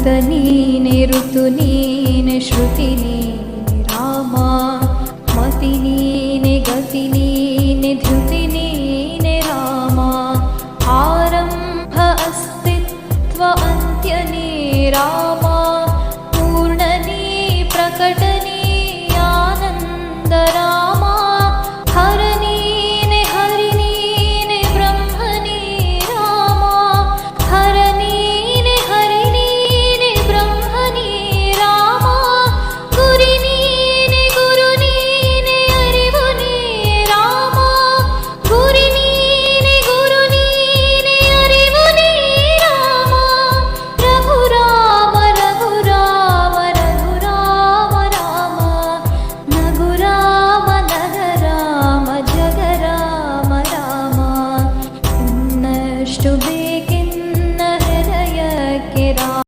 नूतनीने ऋतुनीने श्रुतिनीने रामा मतिनीने गतिनीने द्युतिनीने रामा। आरम्भ अस्तित्व अन्त्यने रामा to be